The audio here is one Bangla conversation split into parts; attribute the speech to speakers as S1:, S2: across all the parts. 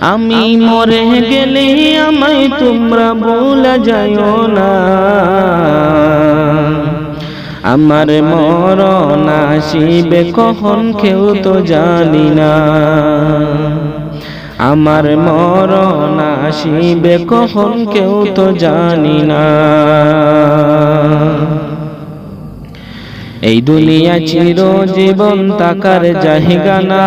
S1: আমি মরে গেলে আমায় তোমরা বলে যাইও না। আমার মরণ আসিবে কখন কেউ তো জানি না। আমার মরণ আসিবে কখন কেউ তো জানি না। এই দুনিয়া চির জীবন তাকার জাহিগা না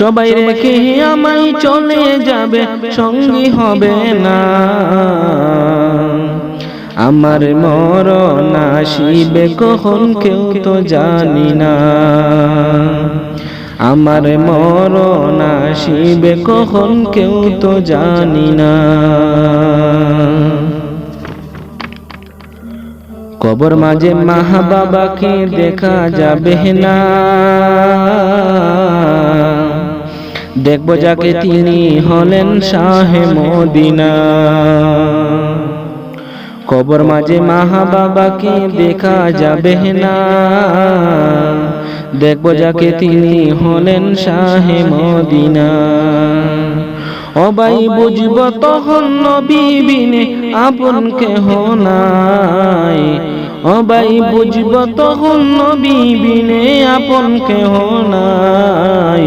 S1: সবাই রেখে আমায় চলে যাবে সঙ্গী হবে না। আমার মরণ আসিবে কখন কেউ তো জানি না। আমার মরণ আসিবে কখন কেউ তো জানি না। কবর মাঝে মাহা বাবাকে দেখা যাবে না। দেখব যাকে তিনি হলেন শাহে মদিনা। কবর মাঝে মাহা বাবাকে দেখা যাবে না। দেখব যাকে তিনি হলেন শাহে মদিনা। অবাই বুঝব তখন নবী বিনে আপন কেহ নাই। অবাই বুঝব তখন নবী বিনে আপন কেহ নাই।